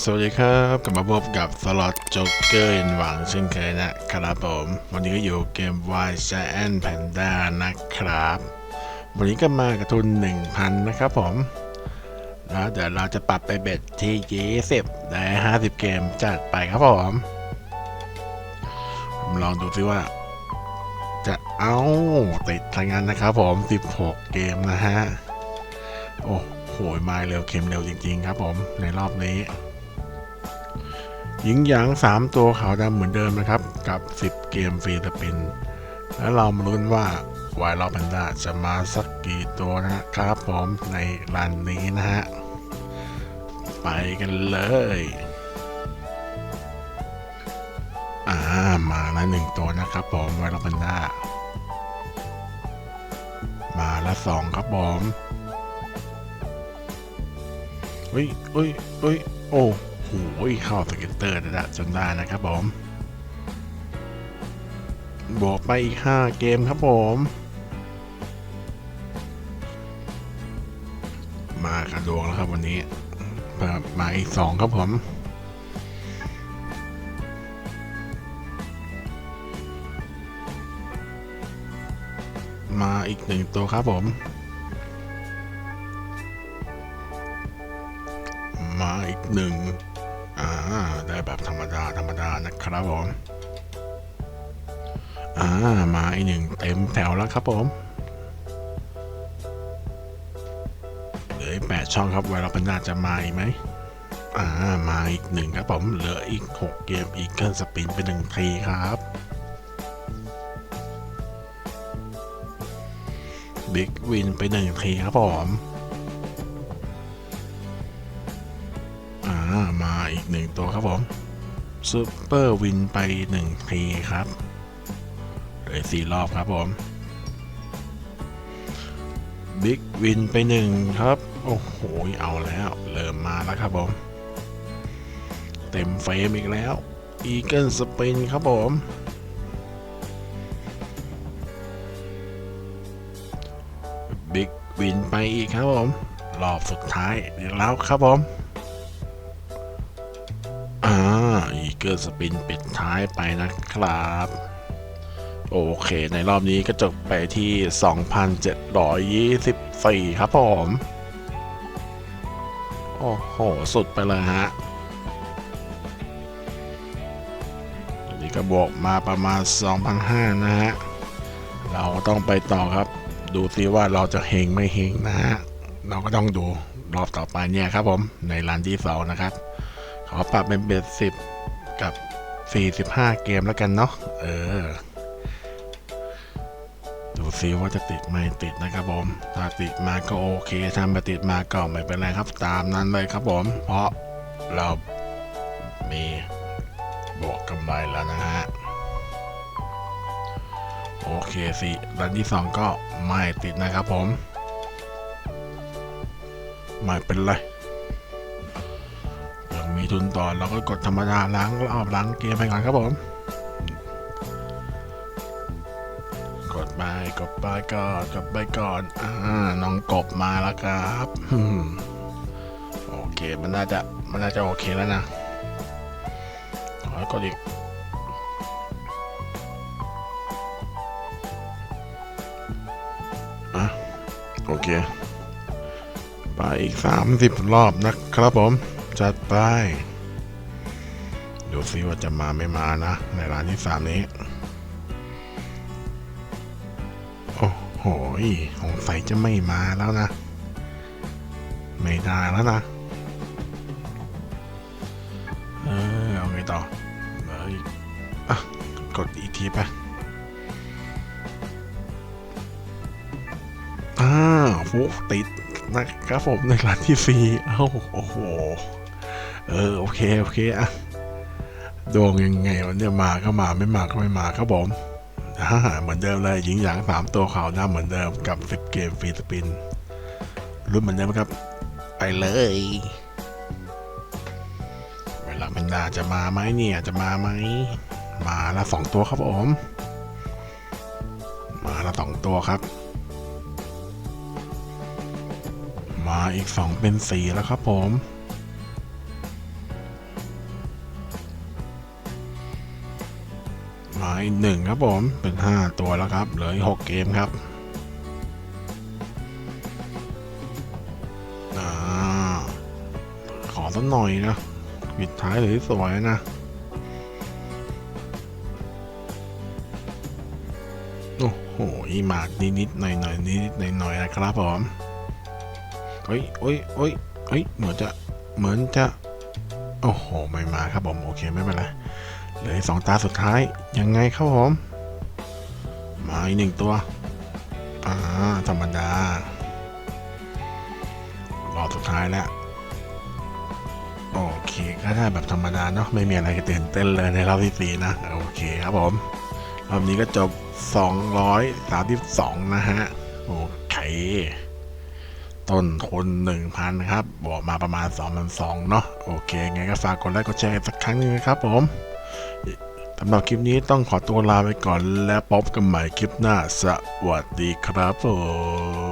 สวัสดีครับ กลับมาพบกับสล็อตโจ๊กเกอร์อินหวังเช่นเคยนะครับผม วันนี้ก็อยู่เกม Y Giant Panda นะครับ วันนี้ก็มากระทุน 1,000 นะครับผมแล้วเดี๋ยวเราจะปรับไปเบ็ดที่ 20 ได้ 50 เกมจัดไปครับผมผมลองดูซิว่า จะเอาติดทางนั้นนะครับผม 16 เกมนะฮะ โอ้โหมาเร็วเข็มเร็วจริง ๆ ครับผมในรอบนี้ หญิงหยาง 3 ตัวขาวดำเหมือนเดิมนะครับ กับ 10 เกมฟรีสปิน แล้วเรามาลุ้นว่าวายรอแพนด้าจะมาสักกี่ตัวนะครับผมในรันนี้นะฮะ ไปกันเลย อ่า มาแล้วหนึ่งตัวนะครับผมวายรอแพนด้ามาละสองครับผมเฮ้ยเฮ้ยเฮ้ยโอ้ โหเข้าสเก็ตเตอร์นะจนได้นะครับผมบวกไปอีก 5 เกมครับผม มากระดวงแล้วครับวันนี้มาอีก 2 ครับผมมาอีกหนึ่งตัวครับผม มาอีกหนึ่ง อ่าได้แบบธรรมดาธรรมดานะครับผมอ่ามาอีกหนึ่งเต็มแถวแล้วครับผมเหลือแปดช่องครับไวรัปันดาจะมาอีกไหมอ่ามาอีกหนึ่งครับผมเหลืออีกหกเกมอีกเกิลสปินเป็นหนึ่งทีครับบิ๊กวินไปหนึ่งทีครับผมามาอีกหนึ่งตัวครับผมซูเปอร์วินไปหนึ่งทีครับเหลือสี่รอบครับผมบิ๊กวินไปหนึ่งครับ โอ้โห เอาแล้ว เริ่มมาแล้วครับผม เต็มเฟรมอีกแล้วอีเกิลสปินครับผมบิ๊กวินไปอีกครับผม รอบสุดท้ายเดี๋ยวแล้วครับผม อ่าอีเกิลสปินปิดท้ายไปนะครับ โอเค ในรอบนี้ก็จบไปที่ 2,724 ครับผม โอ้โห สุดไปเลยฮะอันนี้ก็บวกมาประมาณ 2,500 นะฮะ เราต้องไปต่อครับ ดูซิว่าเราจะเฮงไม่เฮงนะฮะ เราก็ต้องดูรอบต่อไปเนี่ยครับผม ในรันที่สองนะครับ ขอปรับเป็นเบ็ดสิบกับ 45 เกมแล้วกันเนาะ เออ ดูซิว่าจะติดไม่ติดนะครับผม ถ้าติดมาก็โอเคถ้าไม่ติดมาก็ไม่เป็นไรครับ ตามนั้นเลยครับผม เพราะเรามีบวกกำไรแล้วนะฮะ โอเคสิรันที่สองก็ไม่ติดนะครับผม ไม่เป็นไร มีทุนต่อเราก็กดธรรมดาล้างรอบล้างเกมไปก่อนครับผม กดไปกดไปก่อนกดไปก่อนอ่าน้องกบมาแล้วครับโอเคมันน่าจะมันน่าจะโอเคแล้วนะขอกดอีกอะโอเค ไปอีก 30 รอบนะครับผม จัดไป ดูซิว่าจะมาไม่มานะ ในร้านที่3นี้ โอ้โหสงสัยจะไม่มาแล้วนะ ไม่ได้แล้วนะ เออเอาไงต่อเอ้ยอะ กดอีกทีไปอ้าวฟุกติดนะครับผมในร้านที่ฟรีเอ้า โอ้โห เออโอเคโอเคอะดวงยังไงวันนี้มาก็มาไม่มาก็ไม่มาครับผมเหมือนเดิมเลยหญิงหยางสามตัวขาวหน้าเหมือนเดิมกับสิบเกมฟรีสปิน รุ่นเหมือนเดิมครับ ไปเลย เวลาเป็นดาจะมาไหมเนี่ยจะมาไหม มาละสองตัวครับผม มาละสองตัวครับ มาอีกสองเป็นสี่แล้วครับผม มาอีกหนึ่งครับผม เป็นห้าตัวแล้วครับ เหลือหกเกมครับอ่าขอสักหน่อยนะปิดท้ายสวยๆนะ โอ้โหอีหมากนิดๆหน่อยๆนิดๆหน่อยๆนะครับผมเฮ้ยเฮ้ยเฮ้ยเฮ้ยเหมือนจะ เหมือนจะ โอ้โห ไม่มาครับผม โอเค ไม่เป็นไร เหลือสองตาสุดท้าย ยังไงครับผม มาอีกหนึ่งตัว อ่า ธรรมดารอบสุดท้ายแล้ว โอเคก็ได้แบบธรรมดาเนาะไม่มีอะไรตื่นเต้นเลยในรอบที่สี่นะ โอเคครับผมรอบนี้ก็จบ 232 นะฮะ โอเค ต้นทุน1,000 ครับบวกมาประมาณ 2,200 เนาะโอเค ไงก็ฝากกดไลค์กดแชร์สักครั้งหนึงนะครับผม สำหรับคลิปนี้ต้องขอตัวลาไปก่อนและพบกันใหม่คลิปหน้า สวัสดีครับผม